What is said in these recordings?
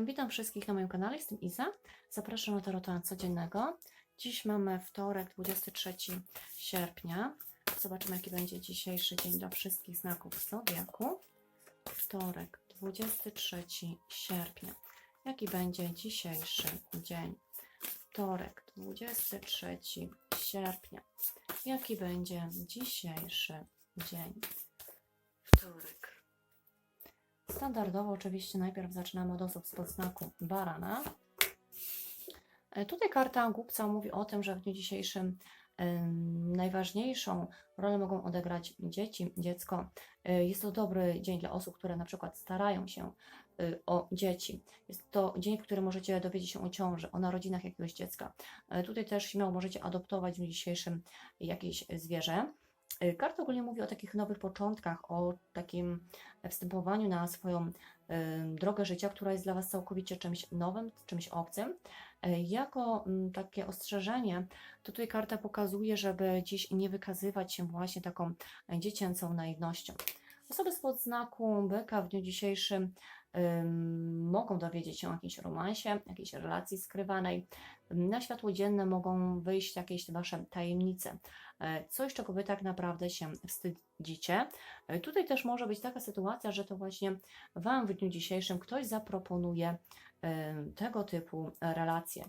Witam wszystkich na moim kanale, jestem Iza. Zapraszam na tarota codziennego. Dziś mamy wtorek, 23 sierpnia. Zobaczymy, jaki będzie dzisiejszy dzień dla wszystkich znaków zodiaku. Wtorek, 23 sierpnia. Jaki będzie dzisiejszy dzień? Wtorek, 23 sierpnia. Jaki będzie dzisiejszy dzień? Wtorek. Standardowo oczywiście najpierw zaczynamy od osób spod znaku barana. E, Tutaj karta głupca mówi o tym, że w dniu dzisiejszym najważniejszą rolę mogą odegrać dzieci, dziecko. E, Jest to dobry dzień dla osób, które na przykład starają się e, o dzieci. Jest to dzień, w którym możecie dowiedzieć się o ciąży, o narodzinach jakiegoś dziecka. E, Tutaj też śmiało możecie adoptować w dniu dzisiejszym jakieś zwierzę. Y, Karta ogólnie mówi o takich nowych początkach, o takim wstępowaniu na swoją drogę życia, która jest dla Was całkowicie czymś nowym, czymś obcym. Y, Jako takie ostrzeżenie, to tutaj karta pokazuje, żeby dziś nie wykazywać się właśnie taką dziecięcą naiwnością. Osoby spod znaku byka w dniu dzisiejszym ym, mogą dowiedzieć się o jakimś romansie, jakiejś relacji skrywanej. Na światło dzienne mogą wyjść jakieś Wasze tajemnice e, coś, czego Wy tak naprawdę się wstydzicie. E, Tutaj też może być taka sytuacja, że to właśnie Wam w dniu dzisiejszym ktoś zaproponuje e, tego typu relacje.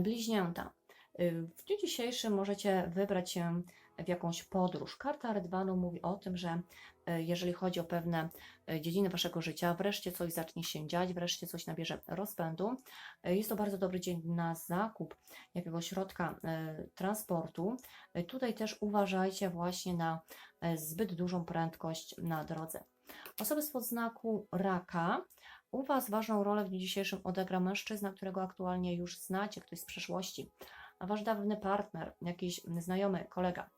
Bliźnięta. W dniu dzisiejszym możecie wybrać się w jakąś podróż. Karta Rydwanu mówi o tym, że e, jeżeli chodzi o pewne e, dziedziny Waszego życia, wreszcie coś zacznie się dziać, wreszcie coś nabierze rozpędu. E, Jest to bardzo dobry dzień na zakup jakiegoś środka transportu. Tutaj też uważajcie właśnie na zbyt dużą prędkość na drodze. Osoby spod znaku raka. U Was ważną rolę w dniu dzisiejszym odegra mężczyzna, którego aktualnie już znacie, ktoś z przeszłości, a Wasz dawny partner, jakiś znajomy, kolega.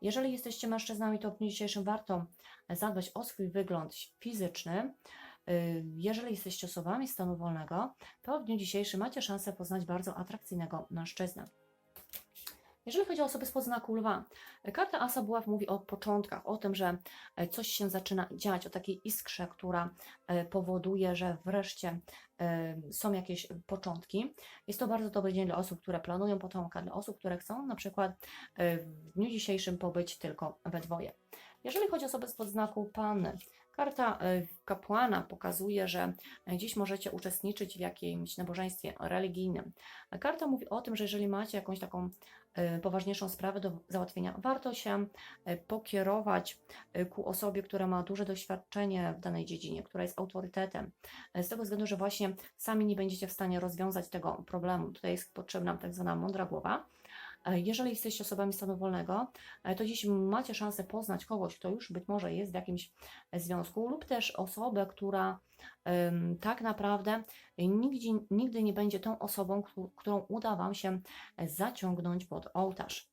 Jeżeli jesteście mężczyznami, to w dniu dzisiejszym warto zadbać o swój wygląd fizyczny. Y, Jeżeli jesteście osobami stanu wolnego, to w dniu dzisiejszym macie szansę poznać bardzo atrakcyjnego mężczyznę. Jeżeli chodzi o osoby spod znaku lwa, karta Asa Buław mówi o początkach, o tym, że e, coś się zaczyna dziać, o takiej iskrze, która e, powoduje, że wreszcie e, są jakieś początki. Jest to bardzo dobry dzień dla osób, które planują potomka, dla osób, które chcą na przykład w dniu dzisiejszym pobyć tylko we dwoje. Jeżeli chodzi o osoby spod znaku panny, karta kapłana pokazuje, że dziś możecie uczestniczyć w jakimś nabożeństwie religijnym. Karta mówi o tym, że jeżeli macie jakąś taką poważniejszą sprawę do załatwienia, warto się e, pokierować e, ku osobie, która ma duże doświadczenie w danej dziedzinie, która jest autorytetem. Z tego względu, że właśnie sami nie będziecie w stanie rozwiązać tego problemu. Tutaj jest potrzebna tak zwana mądra głowa. E, Jeżeli jesteście osobami stanu wolnego, e, to dziś macie szansę poznać kogoś, kto już być może jest w jakimś związku, lub też osobę, która tak naprawdę nigdy, nigdy nie będzie tą osobą, któ- którą uda Wam się zaciągnąć pod ołtarz.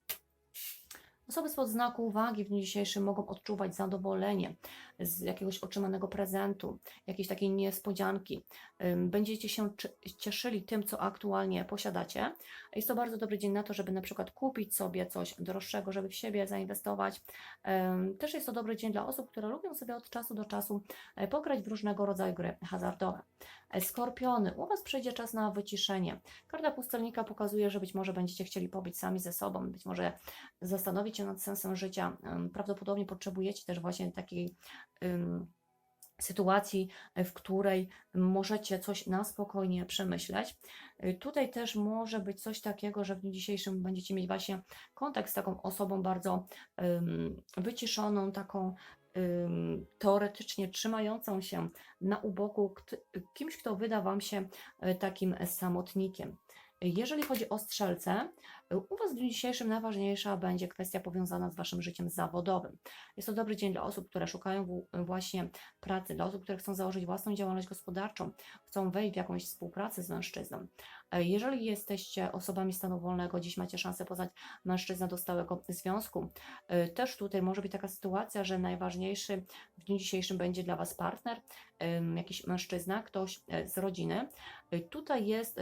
Osoby spod znaku uwagi w dniu dzisiejszym mogą odczuwać zadowolenie z jakiegoś otrzymanego prezentu, jakiejś takiej niespodzianki. Będziecie się cieszyli tym, co aktualnie posiadacie. Jest to bardzo dobry dzień na to, żeby na przykład kupić sobie coś droższego, żeby w siebie zainwestować. Też jest to dobry dzień dla osób, które lubią sobie od czasu do czasu e, pograć w różnego rodzaju gry hazardowe. E, Skorpiony, u Was przyjdzie czas na wyciszenie. Karta pustelnika pokazuje, że być może będziecie chcieli pobyć sami ze sobą, być może zastanowić nad sensem życia. Prawdopodobnie potrzebujecie też właśnie takiej sytuacji, e, w której możecie coś na spokojnie przemyśleć. Y, Tutaj też może być coś takiego, że w dniu dzisiejszym będziecie mieć właśnie kontakt z taką osobą bardzo wyciszoną, taką teoretycznie trzymającą się na uboku, kimś, kto wyda Wam się y, takim samotnikiem. Jeżeli chodzi o strzelce, u Was w dniu dzisiejszym najważniejsza będzie kwestia powiązana z Waszym życiem zawodowym. Jest to dobry dzień dla osób, które szukają właśnie pracy, dla osób, które chcą założyć własną działalność gospodarczą, chcą wejść w jakąś współpracę z mężczyzną. E, Jeżeli jesteście osobami stanu wolnego, dziś macie szansę poznać mężczyznę do stałego związku. E, Też tutaj może być taka sytuacja, że najważniejszy w dniu dzisiejszym będzie dla Was partner, jakiś mężczyzna, ktoś e, z rodziny. Tutaj jest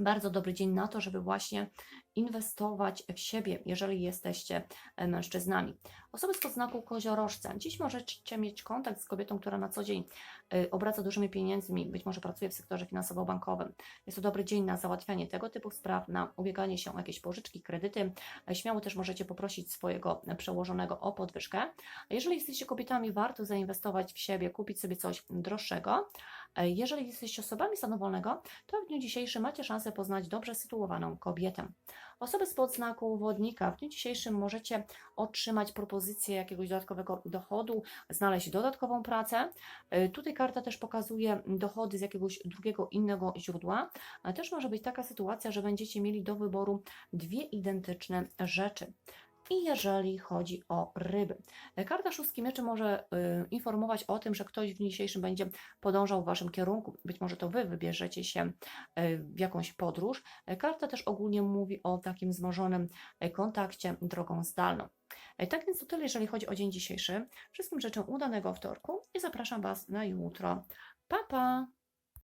bardzo dobry dzień na to, żeby właśnie inwestować w siebie, jeżeli jesteście e, mężczyznami. Osoby z podznaku koziorożca. Dziś możecie mieć kontakt z kobietą, która na co dzień e, obraca dużymi pieniędzmi, być może pracuje w sektorze finansowo-bankowym. Jest to dobry dzień na załatwianie tego typu spraw, na ubieganie się o jakieś pożyczki, kredyty. E, Śmiało też możecie poprosić swojego przełożonego o podwyżkę. Jeżeli jesteście kobietami, warto zainwestować w siebie, kupić sobie coś droższego. E, Jeżeli jesteście osobami stanu wolnego, to w dniu dzisiejszym macie szansę poznać dobrze sytuowaną kobietę. Osoby z podznaku wodnika, w dniu dzisiejszym możecie otrzymać propozycję jakiegoś dodatkowego dochodu, znaleźć dodatkową pracę. Y, Tutaj karta też pokazuje dochody z jakiegoś drugiego, innego źródła. A też może być taka sytuacja, że będziecie mieli do wyboru dwie identyczne rzeczy. I jeżeli chodzi o ryby, E, karta szóstki mieczy może y, informować o tym, że ktoś w dniu dzisiejszym będzie podążał w Waszym kierunku. Być może to Wy wybierzecie się y, w jakąś podróż. E, Karta też ogólnie mówi o takim wzmożonym e, kontakcie drogą zdalną. Tak więc to tyle, jeżeli chodzi o dzień dzisiejszy. Wszystkim życzę udanego wtorku i zapraszam Was na jutro. Pa, pa!